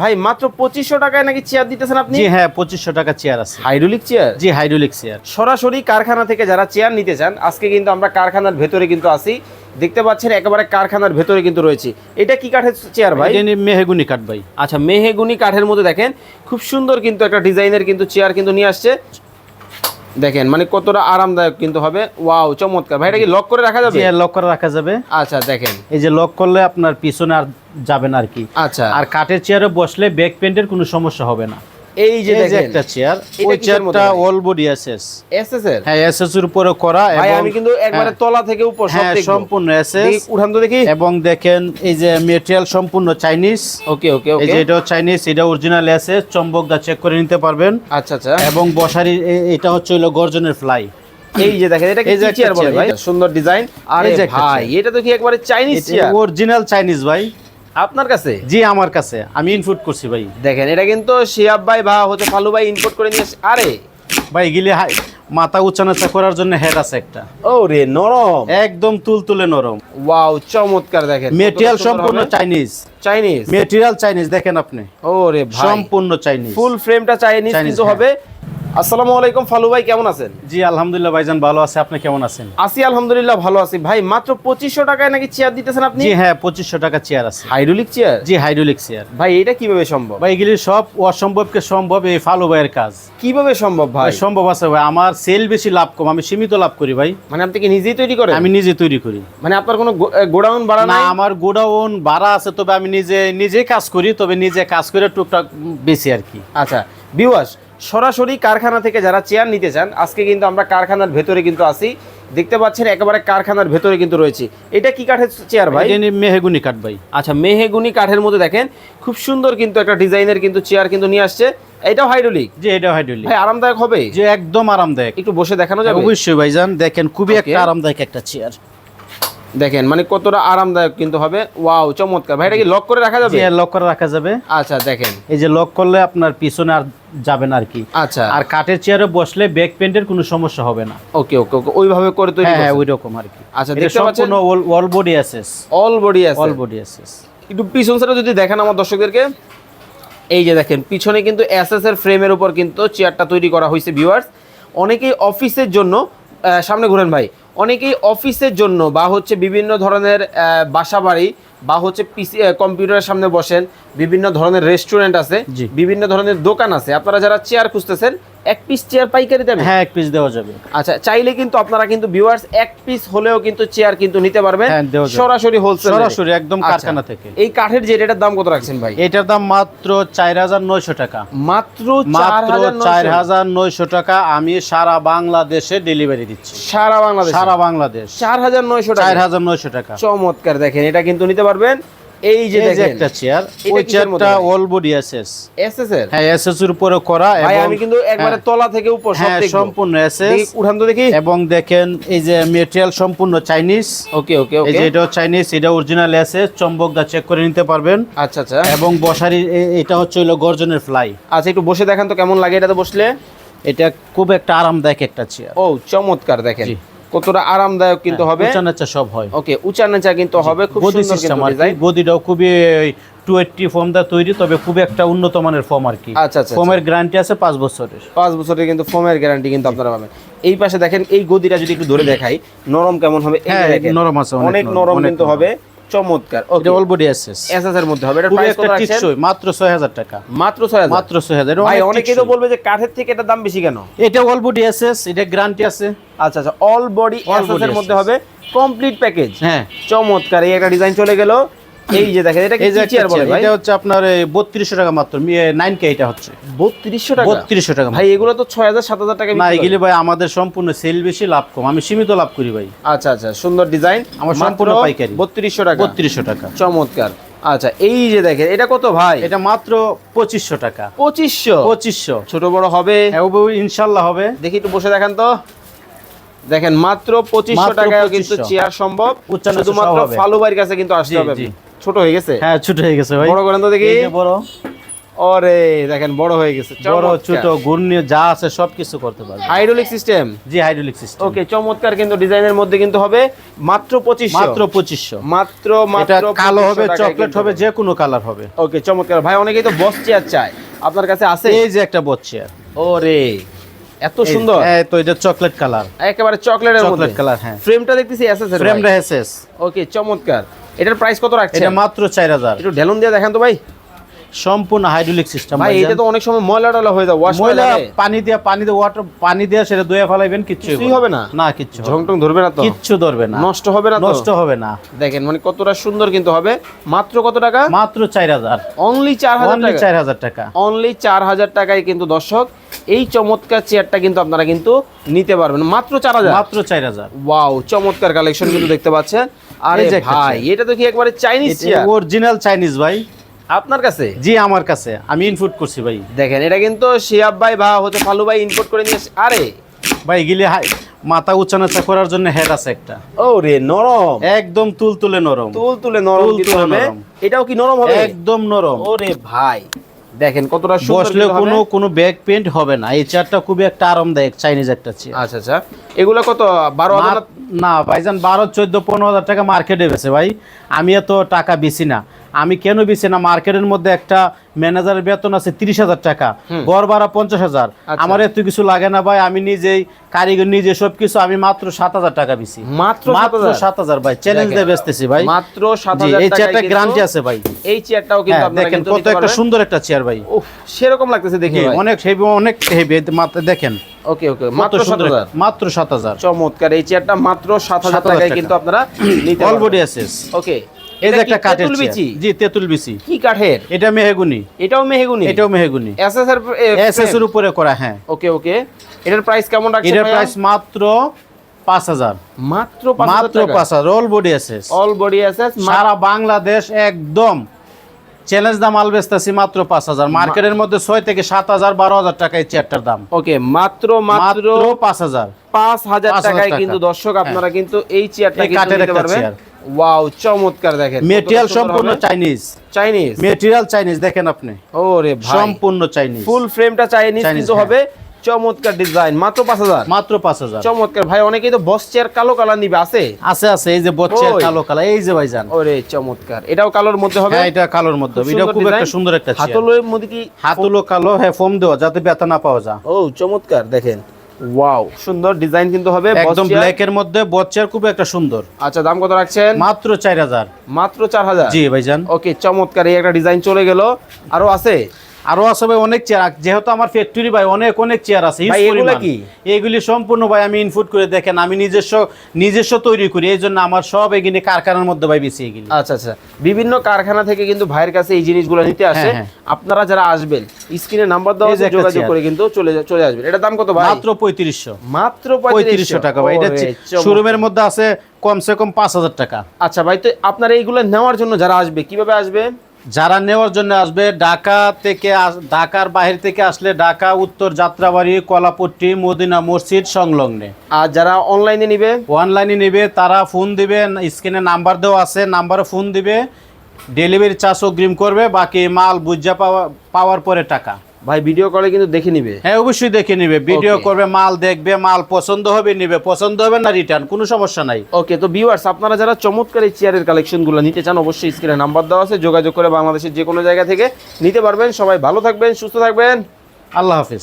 ভাই মাত্র পঁচিশশো টাকায় নাকি চেয়ার দিতেছেন আপনি? জি হ্যাঁ পঁচিশশো টাকা চেয়ার আছে। হাইড্রোলিক চেয়ার জি হাইড্রোলিক চেয়ার সরাসরি কারখানা থেকে যারা চেয়ার নিতে চান আজকে কিন্তু আমরা কারখানার ভেতরে কিন্তু আসি দেখতে পাচ্ছেন একেবারে কারখানার ভেতরে কিন্তু রয়েছে। এটা কি কাঠের চেয়ার ভাই? মেহেগুনি কাঠ ভাই। আচ্ছা মেহেগুনি কাঠের মধ্যে দেখেন খুব সুন্দর কিন্তু একটা ডিজাইনের কিন্তু চেয়ার কিন্তু নিয়ে আসছে। দেখেন মানে কতটা আরামদায়ক কিন্তু হবে। ওয়াও চমৎকার। ভাই এটা কি লক করে রাখা যাবে? হ্যাঁ লক করে রাখা যাবে। আচ্ছা দেখেন। এই যে লক করলে আপনার পিছনে আর যাবে না আর কি। আচ্ছা। আর কাঠের চেয়ারে বসলে ব্যাক পেন্টের কোনো সমস্যা হবে না। এই যে দেখেন একটা চেয়ার ওই চেয়ারটা অল বডি এসএস এসএস এর? হ্যাঁ এসএস এর উপরে করা এবং আমি কিন্তু একবারে হ্যাঁ, তলা থেকে উপর সব হ্যাঁ দেখব। সম্পূর্ণ এসএস উঠান তো দেখি। এবং দেখেন এই যে মেটেরিয়াল সম্পূর্ণ চাইনিজ ওকে ওকে এই যে এটাও চাইনিজ এটা অরিজিনাল আছে চম্বক দা চেক করে নিতে পারবেন। আচ্ছা আচ্ছা। এবং বসারি এটা হচ্ছে হলো গর্জনের ফ্লাই এই যে দেখেন এটা কি চেয়ার বলে ভাই? সুন্দর ডিজাইন আরে এই যে ভাই এটা তো কি একবারে চাইনিজ চেয়ার অরিজিনাল চাইনিজ ভাই। আপনার কাছে? জি আমার কাছে। আমি ইনপুট করছি ভাই। দেখেন এটা কিন্তু শিয়াব ভাই বা হচ্ছে ফালু ভাই ইম্পোর্ট করে নিয়ে আরে! ভাই গিলে হাই- মাথা উচ্চানাচা করার জন্য হেড আছে একটা। ও রে নরম! একদম তুলতুলে নরম। ওয়াও চমৎকার দেখেন। মেটেরিয়াল সম্পূর্ণ চাইনিজ চাইনিজ মেটেরিয়াল চাইনিজ দেখেন আপনি। ও রে ভাই। সম্পূর্ণ চাইনিজ ফুল ফ্রেমটা চাইনিজ কিন্তু হ্যাঁ। হবে। আসসালামু আলাইকুম ফালু ভাই কেমন আছেন? জি আলহামদুলিল্লাহ ভাইজান ভালো আছে। আপনি কেমন আছেন? আছি আলহামদুলিল্লাহ ভালো আছি। ভাই মাত্র পঁচিশশো টাকায় নাকি চেয়ার দিতেছেন আপনি? জি হ্যাঁ পঁচিশশো টাকা চেয়ার আছে। হাইড্রোলিক চেয়ার জি হাইড্রোলিক চেয়ার ভাই এটা কীভাবে সম্ভব? ভাই এগুলি সব অসম্ভবকে সম্ভব এই ফালু ভাইয়ের কাজ। কীভাবে সম্ভব ভাই? সম্ভব আছে ভাই। আমার সেল বেশি লাভ কম আমি সীমিত লাভ করি ভাই। মানে আপনি কি নিজেই তৈরি করেন? আমি নিজে তৈরি করি। মানে আপনার কোনো গোডাউন ভাড়া না আমার গোডাউন ভাড়া আছে তবে আমি নিজে নিজে কাজ করি তবে নিজে কাজ করে টুকটাক বেশি আর কি। আচ্ছা বিওয়াস সরাসরি কারখানা থেকে যারা চেয়ার নিতে চান আজকে কিন্তু আমরা কারখানার ভেতরে কিন্তু আছি। দেখতে পাচ্ছেন একেবারে কারখানার ভেতরে কিন্তু রয়েছে। এটা কি কাঠের চেয়ার ভাই? মেহেগুনি কাঠ ভাই। আচ্ছা মেহেগুনি কাঠের মধ্যে দেখেন খুব সুন্দর কিন্তু একটা ডিজাইনের কিন্তু চেয়ার কিন্তু নিয়ে আসছে। এটাও হাইড্রোলিক যে এটা হাইড্রোলিক ভাই আরামদায়ক হবে? যে একদম আরামদায়ক। একটু বসে দেখানো যাবে? অবশ্যই ভাইজান দেখেন খুবই একটা আরামদায়ক একটা চেয়ার দেখেন মানে কতটা আরামদায়ক কিন্তু হবে। ওয়াও চমৎকার। ভাই এটা কি লক করে রাখা যাবে? লক করে রাখা যাবে। আচ্ছা দেখেন। এই যে লক করলে আপনার পিছনে আর যাবে না আর কি। আচ্ছা। আর কাঠের চেয়ারে বসলে ব্যাক পেন্টের কোনো সমস্যা হবে না। ওকে ওকে ওকে ওইভাবে করে তৈরি হ্যাঁ হ্যাঁ ওই রকম আর কি। আচ্ছা, দেখতে পাচ্ছেন? সম্পূর্ণ all body SS all body আছে অল বডি অ্যাসেস একটু পিছন সাইডে যদি দেখেন আমার দর্শকদেরকে। এই যে দেখেন পিছনে কিন্তু এসএস এর ফ্রেমের উপর কিন্তু চেয়ারটা তৈরি করা হয়েছে ভিউয়ার্স অনেকেই অফিসের জন্য সামনে ঘুরেন ভাই। অনেকেই অফিসের জন্য বা হচ্ছে বিভিন্ন ধরনের বাসাবাড়ি বাসা বাড়ি বা হচ্ছে পিসি কম্পিউটারের সামনে বসেন বিভিন্ন ধরনের রেস্টুরেন্ট আছে। বিভিন্ন ধরনের দোকান আছে আপনারা যারা চেয়ার খুঁজতেছেন এক পিস চেয়ার পাইকারি দেবেন হ্যাঁ এক পিস দেওয়া যাবে। আচ্ছা চাইলে কিন্তু আপনারা কিন্তু ভিউয়ার্স এক পিস হলেও কিন্তু চেয়ার কিন্তু নিতে পারবেন। হ্যাঁ। সরাসরি হোলসেল সরাসরি একদম কারখানা থেকে। এই কাঠের যে এটার দাম কত রাখছেন ভাই? এটার দাম মাত্র চার হাজার নয়শো টাকা। মাত্র মাত্র চার 4900 হাজার নয়শো টাকা আমি সারা বাংলাদেশে ডেলিভারি দিচ্ছি। সারা বাংলাদেশ? সারা বাংলাদেশ। চার হাজার নয়শো চার টাকা হাজার নয়শো টাকা। চমৎকার দেখেন এটা কিন্তু নিতে পারবেন। এই যে দেখেন একটা চেয়ার ওই চেয়ারটা অল বডি এসএস এসএস এর হ্যাঁ এসএস এর উপরে করা এবং আমি কিন্তু একবারে হ্যাঁ, তলা থেকে উপর সব হ্যাঁ দেখব। সম্পূর্ণ এসএস উঠান তো দেখি। এবং দেখেন এই যে মেটেরিয়াল সম্পূর্ণ চাইনিজ ওকে ওকে এই ওকে যে এটাও চাইনিজ এটা অরিজিনাল আছে চম্বক দা চেক করে নিতে পারবেন। আচ্ছা আচ্ছা। এবং বসারি এটা হচ্ছে হলো গর্জনের ফ্লাই আচ্ছা একটু বসে দেখান তো কেমন লাগে এটাতে বসলে। এটা খুব একটা আরামদায়ক একটা চেয়ার ও চমৎকার দেখেন। কতটা আরামদায়ক কিন্তু হবে। উঁচা নাচা সব হয়। ওকে উঁচা নাচা কিন্তু হবে খুব সুন্দর কিন্তু ডিজাইন গদিটাও খুবই টু এইটটি ফর্ম দা তৈরি তবে খুব একটা উন্নত মানের ফর্ম আর কি। আচ্ছা আচ্ছা ফর্মের গ্যারান্টি আছে পাঁচ বছরের। পাঁচ বছরের কিন্তু ফর্মের গ্যারান্টি কিন্তু আপনারা পাবেন। এই পাশে দেখেন এই গদিটা যদি একটু ধরে দেখাই নরম কেমন হবে? হ্যাঁ, নরম আছে, অনেক নরম কিন্তু হবে। চমৎকার ওকে এটা অল বডি এসএস এসএস এর মধ্যে হবে। এটা প্রাইস কত রাখছেন? মাত্র ছয় হাজার টাকা। মাত্র 6000 মাত্র ছয় হাজার ভাই অনেকেই তো বলবে যে কাঠের থেকে এটা দাম বেশি কেন? এটা অল বডি এসএস এটা গ্যারান্টি আছে। আচ্ছা আচ্ছা অল বডি এসএস এর মধ্যে হবে কমপ্লিট প্যাকেজ হ্যাঁ। চমৎকার এই একটা ডিজাইন চলে গেল। এই যে দেখেন এটা কি চেয়ার বলে ভাই? এটা হচ্ছে আপনার বত্রিশশো টাকা মাত্র নাইন কে এটা হচ্ছে। 3200 টাকা? বত্রিশশো টাকা ভাই এগুলো তো 6000 7000 টাকা না। এগুলি ভাই আমাদের সম্পূর্ণ সেল বেশি লাভ কম। আমি সীমিত লাভ করি ভাই। আচ্ছা আচ্ছা সুন্দর ডিজাইন আমার সম্পূর্ণ পাইকারি। 3200 টাকা। বত্রিশশো টাকা। চমৎকার। আচ্ছা এই যে দেখেন এটা কত ভাই? এটা মাত্র পঁচিশশো টাকা। পঁচিশশো? পঁচিশশো। ছোট বড় হবে? ইনশাল্লাহ হবে। দেখি একটু বসে দেখেন তো। দেখেন মাত্র পঁচিশশো টাকায় কিন্তু চেয়ার সম্ভব। শুধুমাত্র সব হবে। ফালু বাড়ির কাছে কিন্তু আসতে হবে। ছোট হয়ে গেছে? হ্যাঁ ছোট হয়ে গেছে ভাই। বড় করেন তো দেখি। বড়। ওরে দেখেন বড় হয়ে গেছে। বড় ছোট ঘূর্ণি যা আছে সবকিছু করতে পারবে। হাইড্রোলিক সিস্টেম জি হাইড্রোলিক সিস্টেম ওকে চমৎকার কিন্তু ডিজাইনের মধ্যে কিন্তু হবে মাত্র পঁচিশশো। মাত্র পঁচিশশো। মাত্র এটা মাত্র কালো হবে চকলেট হবে যে কোনো কালার হবে। ওকে চমৎকার। ভাই অনেকেই তো বস চেয়ার চায়। আপনার কাছে আছে? এই যে একটা বচ্ছে ওরে এত সুন্দর। এই তো এটা চকলেট কালার। একেবারে চকলেটের মধ্যে। চকলেট কালার হ্যাঁ। ফ্রেমটা দেখতেছি এসএস এর ফ্রেম ভাই। রেহেসেস ওকে চমৎকার। এটার প্রাইস কত রাখছেন? এটা মাত্র চার হাজার। একটু ঢেলুন দিয়ে দেখেন তো ভাই। সম্পূর্ণ হাইড্রোলিক সিস্টেম ভাই এটা তো অনেক সময় ময়লা টলা হয়ে যায় ওয়াশ ময়লা পানি দিয়ে পানি দিয়ে ওয়াটার পানি দিয়ে সেটা ধুয়ে ফেলাইবেন কিচ্ছু হবে না? না? কিচ্ছু হবে না। ঝং টং ধরবে না তো? কিচ্ছু ধরবে না। নষ্ট হবে না তো? নষ্ট হবে না। দেখেন মানে কতটা সুন্দর কিন্তু হবে। মাত্র কত টাকা? মাত্র চার হাজার। অনলি চার হাজার অনলি টাকা। চার হাজার টাকা। অনলি চার হাজার টাকায় কিন্তু দর্শক এই চমৎকার চেয়ারটা কিন্তু আপনারা কিন্তু নিতে পারবেন। মাত্র চার হাজার। মাত্র চার হাজার। ওয়াও চমৎকার কালেকশন কিন্তু দেখতে পাচ্ছেন। আরে ভাই এটা তো কি একবারে চাইনিজ অরিজিনাল চাইনিজ ভাই। আপনার কাছে? জি আমার কাছে। আমি ইনপুট করছি ভাই। দেখেন এটা কিন্তু শিয়াব ভাই বা হতে ফালু ভাই ইম্পোর্ট করে নিয়ে আরে! ভাই গিলে হাই মাথা উচ্চানাচা করার জন্য হেড আছে একটা। ও রে নরম! একদম তুলতুলে নরম। তুল তুলে নরম তুল তুলে নরম। এটাও কি নরম হবে? একদম নরম। ওরে ভাই! দেখেন কতটা সুন্দর বসলে কোনো কোনো ব্যাক পেন্ট হবে না। এই চেয়ারটা খুবই একটা আরামদায়ক চাইনিজ একটা চেয়ার আচ্ছা আচ্ছা। এগুলো কত? বারো হাজার না- না ভাইজান বারো চোদ্দ পনেরো হাজার টাকা মার্কেটে বেছে ভাই। আমি এত টাকা বেশি না। আমি কেন বেশি না? মার্কেটের মধ্যে একটা ম্যানেজারের বেতন আছে তিরিশ হাজার টাকা। গড় ভাড়া পঞ্চাশ হাজার। আচ্ছা। আমার এত কিছু লাগে না ভাই আমি নিজেই কারিগর নিজে সবকিছু আমি মাত্র সাত হাজার টাকা বেশি মাত্র মাত্র সাত হাজার ভাই চ্যালেঞ্জ দিয়ে বেচতেছি ভাই। মাত্র সাত হাজার এই চেয়ারটা গ্যারান্টি আছে ভাই। এই চেয়ারটাও কিন্তু হ্যাঁ, দেখেন কত একটা সুন্দর একটা চেয়ার ভাই। সেরকম লাগতেছে দেখি অনেক হেভি অনেক হেভি মাত্র দেখেন। ওকে ওকে মাত্র সাত হাজার। মাত্র চমৎকার এই চেয়ারটা মাত্র সাত হাজার 7,000 টাকায় কিন্তু আপনারা নিতে অল বডি অ্যাসেস ওকে এই যে একটা কাঠের বিচি? জি তেঁতুল বিচি। কি কাঠের? এটা মেহগুনি। এটাও মেহগুনি? এটাও মেহগুনি। এসএস এর উপরে করা হ্যাঁ। ওকে ওকে। এটার প্রাইস কেমন রাখছেন এটার প্রাইস মাত্র পাঁচ হাজার। মাত্র মাত্র পাঁচ হাজার all body SS all body SS সারা বাংলাদেশ একদম চ্যালেঞ্জ দাম আল বেচতেছি মাত্র পাঁচ হাজার। মার্কেটের মধ্যে ছয় থেকে সাত হাজার বারো হাজার টাকা এই চেয়ারটার দাম। ওকে মাত্র মাত্র পাঁচ হাজার। পাঁচ হাজার টাকায় কিন্তু দর্শক আপনারা কিন্তু এই চেয়ারটা কিন্তু পারবেন। ওয়াও চমৎকার দেখেন। মেটেরিয়াল সম্পূর্ণ চাইনিজ চাইনিজ মেটেরিয়াল চাইনিজ দেখেন আপনি। ওরে ভাই। সম্পূর্ণ চাইনিজ ফুল ফ্রেমটা চাইনিজ কিন্তু হ্যাঁ। হবে চমৎকার ডিজাইন মাত্র পাঁচ হাজার। মাত্র পাঁচ হাজার। চমৎকার। ভাই অনেকেই তো বস চেয়ার কালো কালার নিবে আছে? আছে আছে এই যে ওই। কালো কালা এই যে ভাইজান। ওরে চমৎকার। এটাও কালোর মধ্যে হবে? হ্যাঁ এটা কালোর মধ্যে এটা খুব একটা সুন্দর একটা চেয়ার হাতলের মধ্যে কি হাতুলো কালো হ্যাঁ ফোম দেওয়া যাতে ব্যথা না পাওয়া যায়। ও চমৎকার দেখেন। ওয়াও সুন্দর ডিজাইন কিন্তু হবে একদম ব্ল্যাক এর মধ্যে বচ্চার খুব একটা সুন্দর। আচ্ছা দাম কত রাখছেন? মাত্র চার হাজার। মাত্র চার হাজার? জি ভাইজান। ওকে চমৎকার এই একটা ডিজাইন চলে গেল। আরও আছে? আরও আছে ভাই অনেক চেয়ার যেহেতু আমার ফ্যাক্টরি ভাই অনেক অনেক চেয়ার আছে এগুলা পরিমাণ। কি? এগুলি সম্পূর্ণ ভাই আমি ইনপুট করে দেখেন আমি নিজস্ব নিজস্ব তৈরি করি এই জন্য আমার সব এগুলি কারখানার মধ্যে ভাই বেশি এগুলি। আচ্ছা আচ্ছা। বিভিন্ন কারখানা থেকে কিন্তু ভাইয়ের কাছে এই জিনিসগুলো নিতে আসে। হ্যাঁ, হ্যাঁ। আপনারা যারা আসবেন স্ক্রিনে নাম্বার দেওয়া আছে যোগাযোগ করে কিন্তু চলে চলে আসবেন। এটা দাম কত ভাই? মাত্র পঁয়ত্রিশশো। মাত্র পঁয়ত্রিশশো টাকা ভাই এটা শোরুমের মধ্যে আছে কমসে কম পাঁচ হাজার টাকা। আচ্ছা ভাই তো আপনারা এইগুলো নেওয়ার জন্য যারা আসবে কীভাবে আসবে? যারা নেওয়ার জন্য আসবে ঢাকা থেকে ঢাকার বাহির থেকে আসলে ঢাকা উত্তর যাত্রাবাড়ি কলাপট্টি মদিনা মসজিদ সংলগ্নে। আর যারা অনলাইনে নিবে? অনলাইনে নিবে তারা ফোন দিবে স্ক্রিনে নাম্বার দেওয়া আছে নাম্বারে ফোন দিবে। ডেলিভারি চার্জ অগ্রিম করবে বাকি মাল বুঝা পাওয়া পাওয়ার পরে টাকা। ভাই ভিডিও কলে কিন্তু দেখে নিবে। হ্যাঁ অবশ্যই দেখে নিবে। ভিডিও করবে মাল দেখবে মাল পছন্দ হবে নিবে। পছন্দ হবে না রিটার্ন কোনো সমস্যা নাই। ওকে তো ভিউয়ার্স আপনারা যারা চমৎকার এই চেয়ারের কালেকশনগুলো নিতে চান অবশ্যই স্ক্রিনে নাম্বার দেওয়া আছে। যোগাযোগ করে বাংলাদেশের যে কোনো জায়গা থেকে নিতে পারবেন। সবাই ভালো থাকবেন সুস্থ থাকবেন। আল্লাহ হাফিজ।